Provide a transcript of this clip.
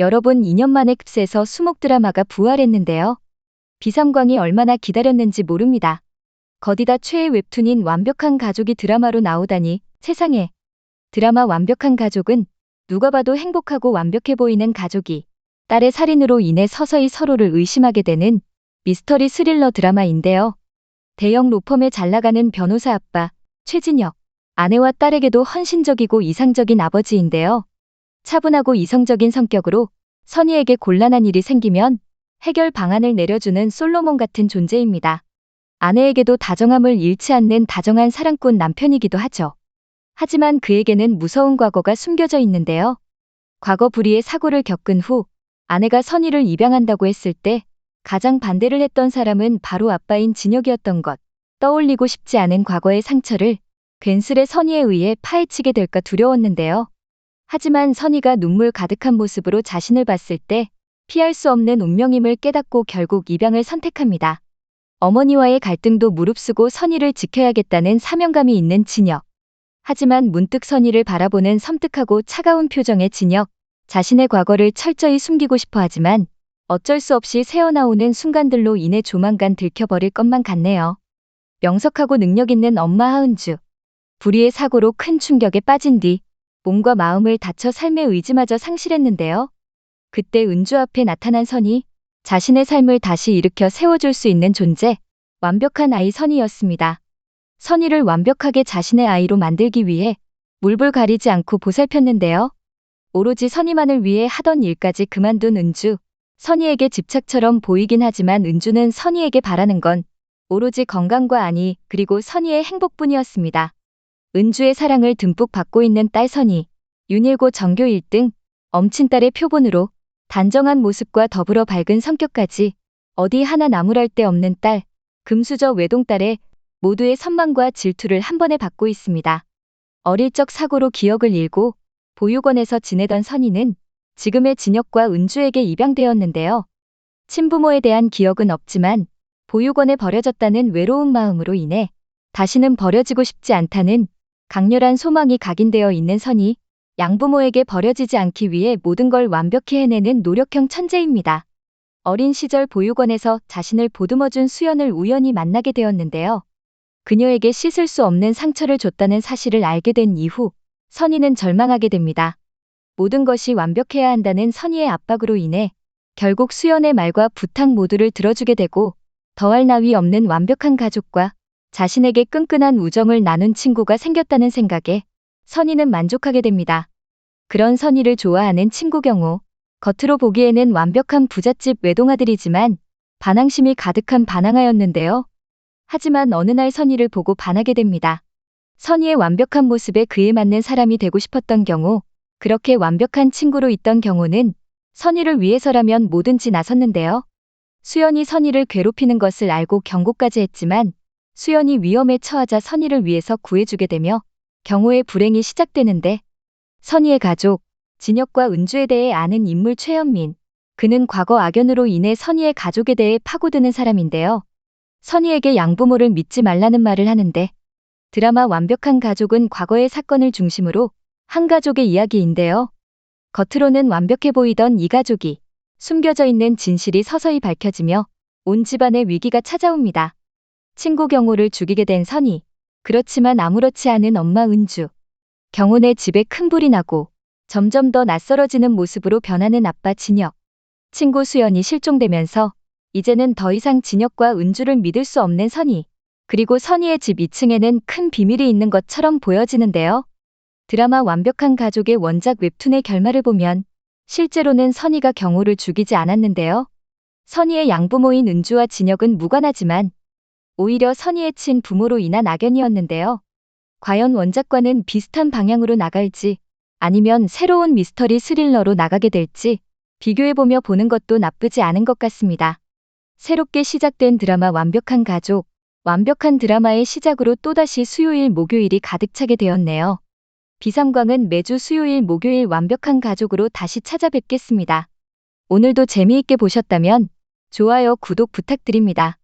여러분 2년 만에 급세에서 수목 드라마가 부활했는데요. 비삼광이 얼마나 기다렸는지 모릅니다. 거디다 최애 웹툰인 완벽한 가족이 드라마로 나오다니 세상에. 드라마 완벽한 가족은 누가 봐도 행복하고 완벽해 보이는 가족이 딸의 살인으로 인해 서서히 서로를 의심하게 되는 미스터리 스릴러 드라마인데요. 대형 로펌에 잘 나가는 변호사 아빠 최진혁, 아내와 딸에게도 헌신적이고 이상적인 아버지인데요. 차분하고 이성적인 성격으로 선희에게 곤란한 일이 생기면 해결 방안을 내려주는 솔로몬 같은 존재입니다. 아내에게도 다정함을 잃지 않는 다정한 사랑꾼 남편이기도 하죠. 하지만 그에게는 무서운 과거가 숨겨져 있는데요. 과거 불의의 사고를 겪은 후 아내가 선희를 입양한다고 했을 때 가장 반대를 했던 사람은 바로 아빠인 진혁이었던 것. 떠올리고 싶지 않은 과거의 상처를 괜스레 선희에 의해 파헤치게 될까 두려웠는데요. 하지만 선희가 눈물 가득한 모습으로 자신을 봤을 때 피할 수 없는 운명임을 깨닫고 결국 입양을 선택합니다. 어머니와의 갈등도 무릅쓰고 선희를 지켜야겠다는 사명감이 있는 진혁. 하지만 문득 선희를 바라보는 섬뜩하고 차가운 표정의 진혁. 자신의 과거를 철저히 숨기고 싶어 하지만 어쩔 수 없이 새어나오는 순간들로 인해 조만간 들켜버릴 것만 같네요. 명석하고 능력 있는 엄마 하은주. 불의의 사고로 큰 충격에 빠진 뒤 몸과 마음을 다쳐 삶의 의지마저 상실했는데요. 그때 은주 앞에 나타난 선이 자신의 삶을 다시 일으켜 세워줄 수 있는 존재, 완벽한 아이 선이었습니다. 선이를 완벽하게 자신의 아이로 만들기 위해 물불 가리지 않고 보살폈는데요. 오로지 선이만을 위해 하던 일까지 그만둔 은주. 선이에게 집착처럼 보이긴 하지만 은주는 선이에게 바라는 건 오로지 건강과 안위 그리고 선이의 행복뿐이었습니다. 은주의 사랑을 듬뿍 받고 있는 딸 선이, 윤일고 전교 1등, 엄친 딸의 표본으로 단정한 모습과 더불어 밝은 성격까지 어디 하나 나무랄 데 없는 딸, 금수저 외동딸의 모두의 선망과 질투를 한 번에 받고 있습니다. 어릴 적 사고로 기억을 잃고 보육원에서 지내던 선이는 지금의 진혁과 은주에게 입양되었는데요. 친부모에 대한 기억은 없지만 보육원에 버려졌다는 외로운 마음으로 인해 다시는 버려지고 싶지 않다는 강렬한 소망이 각인되어 있는 선이 양부모에게 버려지지 않기 위해 모든 걸 완벽히 해내는 노력형 천재입니다. 어린 시절 보육원에서 자신을 보듬어준 수연을 우연히 만나게 되었는데요. 그녀에게 씻을 수 없는 상처를 줬다는 사실을 알게 된 이후 선이는 절망하게 됩니다. 모든 것이 완벽해야 한다는 선의의 압박으로 인해 결국 수연의 말과 부탁 모두를 들어주게 되고 더할 나위 없는 완벽한 가족과 자신에게 끈끈한 우정을 나눈 친구가 생겼다는 생각에 선희는 만족하게 됩니다. 그런 선희를 좋아하는 친구 경우 겉으로 보기에는 완벽한 부잣집 외동아들이지만 반항심이 가득한 반항아였는데요. 하지만 어느 날 선희를 보고 반하게 됩니다. 선희의 완벽한 모습에 그에 맞는 사람이 되고 싶었던 경우 그렇게 완벽한 친구로 있던 경우는 선희를 위해서라면 뭐든지 나섰는데요. 수연이 선희를 괴롭히는 것을 알고 경고까지 했지만 수연이 위험에 처하자 선희를 위해서 구해주게 되며 경호의 불행이 시작되는데 선희의 가족, 진혁과 은주에 대해 아는 인물 최현민. 그는 과거 악연으로 인해 선희의 가족에 대해 파고드는 사람인데요. 선희에게 양부모를 믿지 말라는 말을 하는데 드라마 완벽한 가족은 과거의 사건을 중심으로 한 가족의 이야기인데요. 겉으로는 완벽해 보이던 이 가족이 숨겨져 있는 진실이 서서히 밝혀지며 온 집안의 위기가 찾아옵니다. 친구 경호를 죽이게 된 선희. 그렇지만 아무렇지 않은 엄마 은주. 경호네 집에 큰 불이 나고 점점 더 낯설어지는 모습으로 변하는 아빠 진혁. 친구 수연이 실종되면서 이제는 더 이상 진혁과 은주를 믿을 수 없는 선희. 그리고 선희의 집 2층에는 큰 비밀이 있는 것처럼 보여지는데요. 드라마 완벽한 가족의 원작 웹툰의 결말을 보면 실제로는 선희가 경호를 죽이지 않았는데요. 선희의 양부모인 은주와 진혁은 무관하지만 오히려 선희의 친 부모로 인한 악연이었는데요. 과연 원작과는 비슷한 방향으로 나갈지 아니면 새로운 미스터리 스릴러로 나가게 될지 비교해보며 보는 것도 나쁘지 않은 것 같습니다. 새롭게 시작된 드라마 완벽한 가족, 완벽한 드라마의 시작으로 또다시 수요일 목요일이 가득 차게 되었네요. 비삼광은 매주 수요일 목요일 완벽한 가족으로 다시 찾아뵙겠습니다. 오늘도 재미있게 보셨다면 좋아요 구독 부탁드립니다.